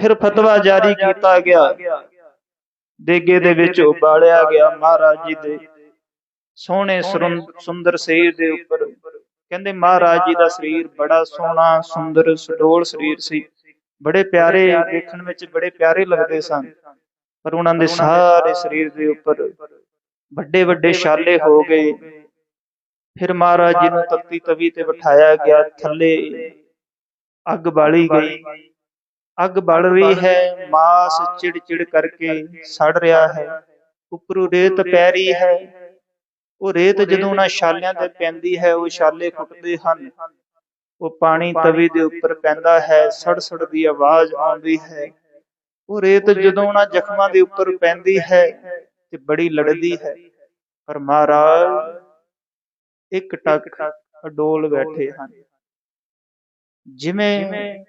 ਫਿਰ ਫਤਵਾ ਜਾਰੀ ਕੀਤਾ ਗਿਆ। ਦੇਗੇ ਦੇ ਵਿੱਚ ਉਬਾਲਿਆ ਗਿਆ ਮਹਾਰਾਜ ਜੀ ਦੇ ਸੋਹਣੇ ਸੁੰਦਰ ਸਰੀਰ ਦੇ ਉੱਪਰ। ਕਹਿੰਦੇ ਮਹਾਰਾਜ ਜੀ ਦਾ ਸਰੀਰ ਬੜਾ ਸੋਹਣਾ, ਸੁੰਦਰ, ਸੁਡੋਲ ਸਰੀਰ ਸੀ। ਬੜੇ ਪਿਆਰੇ ਦੇਖਣ ਵਿੱਚ ਬੜੇ ਪਿਆਰੇ ਲੱਗਦੇ ਸਨ। ਪਰ ਉਹਨਾਂ ਦੇ ਸਾਰੇ ਸਰੀਰ ਦੇ ਉੱਪਰ ਵੱਡੇ ਵੱਡੇ ਛਾਲੇ ਹੋ ਗਏ। ਫਿਰ ਮਹਾਰਾਜ ਜੀ ਨੂੰ ਤੱਤੀ ਤਵੀ ਤੇ ਬਿਠਾਇਆ ਗਿਆ। ਥੱਲੇ ਅੱਗ ਬਾਲੀ ਗਈ। ਅੱਗ ਬਲ ਰਹੀ ਹੈ ਮਾਸ ਚਿੜ ਚਿੜ ਕਰਕੇ ਸੜ ਰਿਹਾ ਹੈ। ਉੱਪਰੋਂ ਰੇਤ ਪੈ ਰਹੀ ਹੈ। ਉਹ ਰੇਤ ਜਦੋਂ ਉਹਨਾਂ ਛਾਲਿਆਂ ਤੇ ਪੈਂਦੀ ਹੈ ਉਹ ਛਾਲੇ ਫੁੱਟਦੇ ਹਨ। ਉਹ ਪਾਣੀ ਤਵੀ ਦੇ ਉੱਪਰ ਪੈਂਦਾ ਹੈ ਸੜ ਸੜ ਦੀ ਆਵਾਜ਼ ਆਉਂਦੀ ਹੈ। ਉਹ ਰੇਤ ਜਦੋਂ ਉਹਨਾਂ ਜ਼ਖਮਾਂ ਦੇ ਉੱਪਰ ਪੈਂਦੀ ਹੈ ਤੇ ਬੜੀ ਲੜਦੀ ਹੈ। ਪਰ ਮਹਾਰਾਜ ਇੱਕ ਟਕ ਅਡੋਲ ਬੈਠੇ ਹਨ। ਜਿਵੇਂ